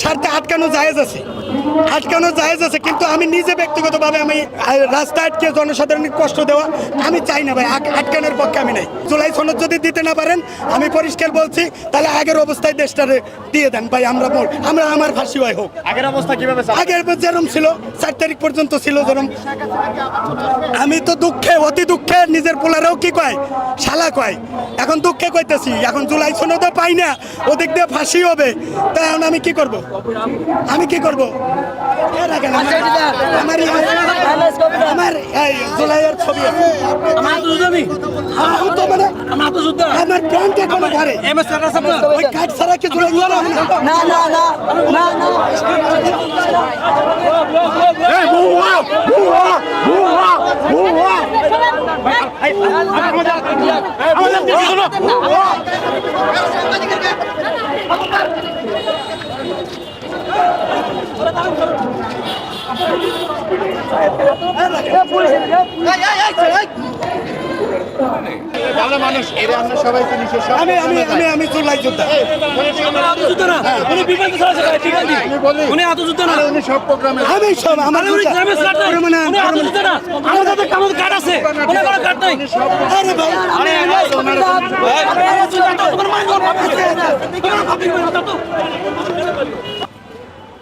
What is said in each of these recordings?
স্বার্থে আটকানো জায়েজ আছে। আটকানো জায়েজ আছে কিন্তু আমি নিজে ব্যক্তিগতভাবে আমি রাস্তা আটকে জনসাধারণের কষ্ট দেওয়া আমি চাই না ভাই আটকানোর পক্ষে আমি নাই। জুলাই সনদ যদি দিতে না পারেন আমি পরিষ্কার বলছি তাহলে আগের অবস্থায় দেশটারে দিয়ে দেন ভাই আমরা বল- আমরা আমার ফাঁসি হয় হোক। আগের অবস্থা কীভাবে আগের যেরম ছিল চার তারিখ পর্যন্ত ছিল যেরম। আমি তো দুঃখে অতি দুঃখে নিজের পোলারাও কি কয়? শালা কয়। এখন দুঃখে কইতেছি এখন জুলাই সনদও পাই না ওদিক দিয়ে ফাঁসি হবে। তাই এখন আমি কি করব? আমি কি করব? আমার জুলাইয়ের ছবি। আমার তো মানে আমার আত্মযুদ্ধ আমার প্রাণ এখনও ঘরে এম এস স্ট্যাটাস আপনার ওই কাঠ ছাড়া কি জুলাই না? না না না না না এই, হুয়া, হুয়া, হুয়া, হুয়া। এই, আমাদের- আমাদের দিকে শোনো। ভালো মানুষ এরা আমরা সবাই চিনি সে সব আমি আমি আমি আমি জুলাই যোদ্ধা আমার আত্মযুদ্ধ না উনি বিমানে চলেছে ভাই ঠিক আছে আমি বলি উনি আত্মযুদ্ধ না উনি সব প্রোগ্রামে আমি সব আমার উনি গ্রামে স্টার্ট নাই উনি আত্মযুদ্ধ না আমাদের তো আমাদের কার্ড আছে উনি কোনো কার্ড নাই আরে ভাই আরে তোমার মাইন্ড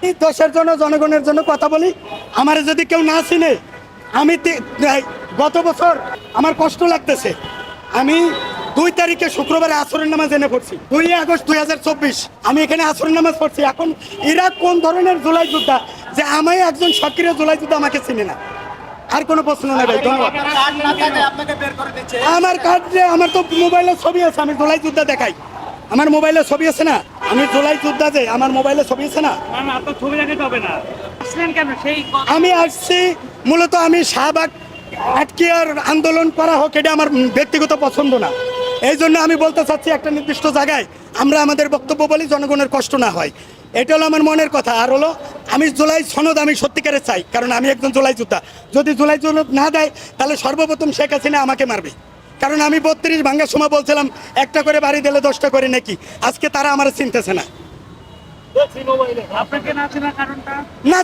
এই দেশের জন্য জনগণের জন্য কথা বলি আমার যদি কেউ না চিনে আমি গত বছর আমার কষ্ট লাগতেছে। আমি দুই তারিখে শুক্রবারে আসরের নামাজ এনে পড়ছি। দুই আগস্ট দুই হাজার চব্বিশ। আমি এখানে আসরের নামাজ পড়ছি। এখন এরা কোন ধরনের জুলাই যোদ্ধা যে আমি একজন সক্রিয় জুলাই যোদ্ধা আমাকে চিনে না? আর কোনো প্রশ্ন নেই ভাই, ধন্যবাদ। আমার কার্ডে আমার তো মোবাইলের ছবি আছে, আমি জুলাই যোদ্ধা দেখাই। আমার মোবাইলের ছবি আছে না? আমি জুলাই যোদ্ধা যে আমার মোবাইলে ছবি আছে না? আমি আসছি মূলত আমি শাহবাগ আটকিয়ার আন্দোলন করা হোক এটা আমার ব্যক্তিগত পছন্দ না। এই জন্য আমি বলতে চাচ্ছি একটা নির্দিষ্ট জায়গায় আমরা আমাদের বক্তব্য বলি জনগণের কষ্ট না হয়। এটা হলো আমার মনের কথা। আর হলো আমি জুলাই সনদ আমি সত্যিকারে চাই কারণ আমি একজন জুলাই যোদ্ধা। যদি জুলাই সনদ না দেয় তাহলে সর্বপ্রথম শেখ হাসিনা আমাকে মারবে। কারণ আমি বত্রিশ ভাঙ্গার সময় বলছিলাম একটা করে বাড়ি দিলে দশটা করে নাকি? আজকে তারা আমার চিনতেছে না।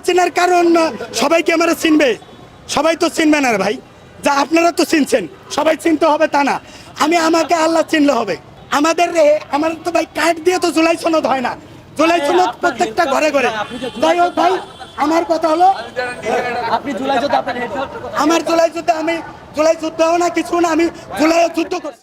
চেনার না কারণ সবাইকে আমরা চিনবে? সবাই তো চিনবে না ভাই। যা আপনারা তো চিনছেন সবাই চিনতে হবে তা না। আমি আমাকে আল্লাহ চিনলে হবে। আমাদের রে- আমার তো ভাই কাঠ দিয়ে তো জুলাই সনদ হয় না। জুলাই সনদ প্রত্যেকটা ঘরে ঘরে। যাই হোক ভাই আমার কথা হলো আপনি জুলাই আমার জুলাই যুদ্ধ আমি জুলাই যুদ্ধ না কিছু না আমি জুলাই যুদ্ধ করছি।